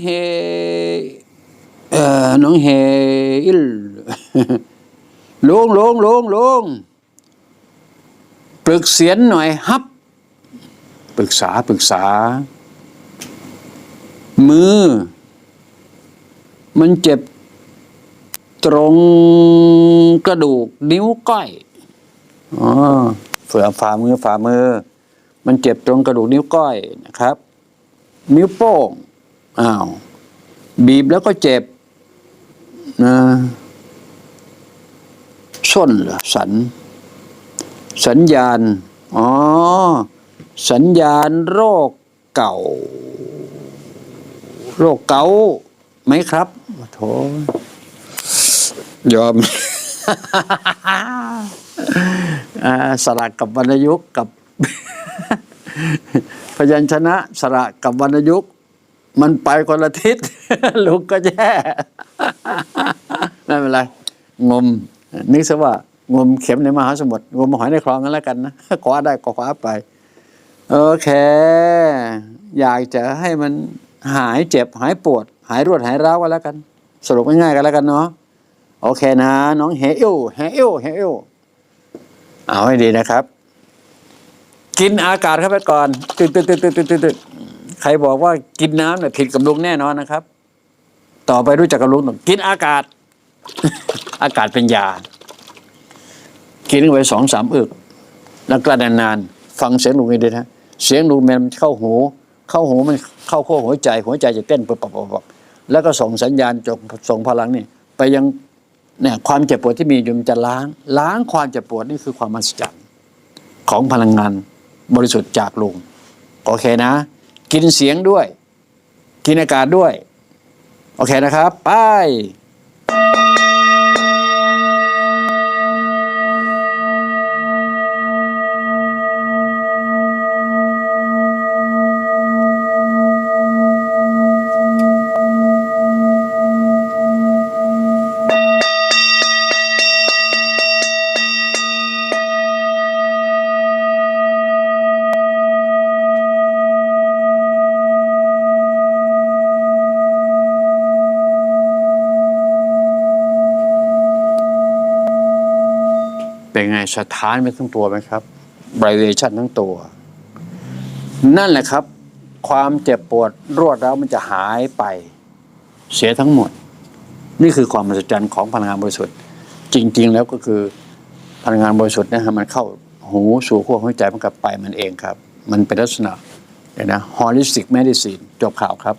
เฮเอ่อน้องเฮอิลลุงลุงลุงลุงปรึกเสียนหน่อยฮับ ปรึกษาปรึกษา มือ มันเจ็บตรงกระดูกนิ้วก้อยอ๋อเฝือฝ่ามือฝ่ามือ มันเจ็บตรงกระดูกนิ้วก้อยนะครับ นิ้วโป้ง อ้าวบีบแล้วก็เจ็บนะส้นเหรอสัน สัญญาณ อ๋อ สัญญาณโรคเก่า โรคเก่าไหมครับโถยอมอสระกับวรรณยุกต์กับพยัญชนะสระกับวรรณยุกต์ มันไปคนละทิศลูกก็แย่ไม่เป็นไร งม นึกซะว่างมเข็มในมหาสมุทรงมหอยในคลองกันแล้วกันนะคว้าได้ก็คว้าไป โอเค อยากจะให้มันหายเจ็บหายปวด หายรวดหายร้าวกันแล้วกัน สรุปง่ายๆกันแล้วกันเนาะโอเคนะ น้องเฮอิวเฮอิวเฮอิวเอาให้ดีนะครับ กินอากาศเข้าไปก่อนตื่นตื่นตื่นตื่นตื่นตื่น ใครบอกว่ากินน้ำเนี่ยผิดกับลุงแน่นอนนะครับ ต่อไปรู้จักกับลุงต้องกินอากาศ อากาศเป็นยา กินเข้าไปสองสามอึกแล้วกลั้นนานๆฟังเสียงลุงให้ดีนะเสียงลุงมันเข้าหู เข้าหูมันเข้าขั้วหัวใจ หัวใจจะเต้นปับปับปับปับแล้วก็ส่งสัญญาณจงส่งพลังนี่ไปยังเนี่ยความเจ็บปวดที่มีอยู่มันจะล้าง ล้างความเจ็บปวดนี่คือความมหัศจรรย์ของพลังงานบริสุทธิ์จากลุงโอเคนะ กินเสียงด้วย กินอากาศด้วย โอเคนะครับ ไป เป็นไงสถานไปทั้งตัวไหมครับ b รเวชันทั้งตัว นั่นแหละครับ ความเจ็บปวดรวดร้วมันจะหายไป เสียทั้งหมด นี่คือความมหัศจรรย์ของพลังงานบริสุทธิ์ จริง ๆ แล้วก็คือพลังงานบริสุทธิ์นะฮะมันเข้าหูสู่ขั้วหัวใจมันกลับไปมันเองครับ มันเป็นลักษณะนะ holistic medicine จบข่าวครับ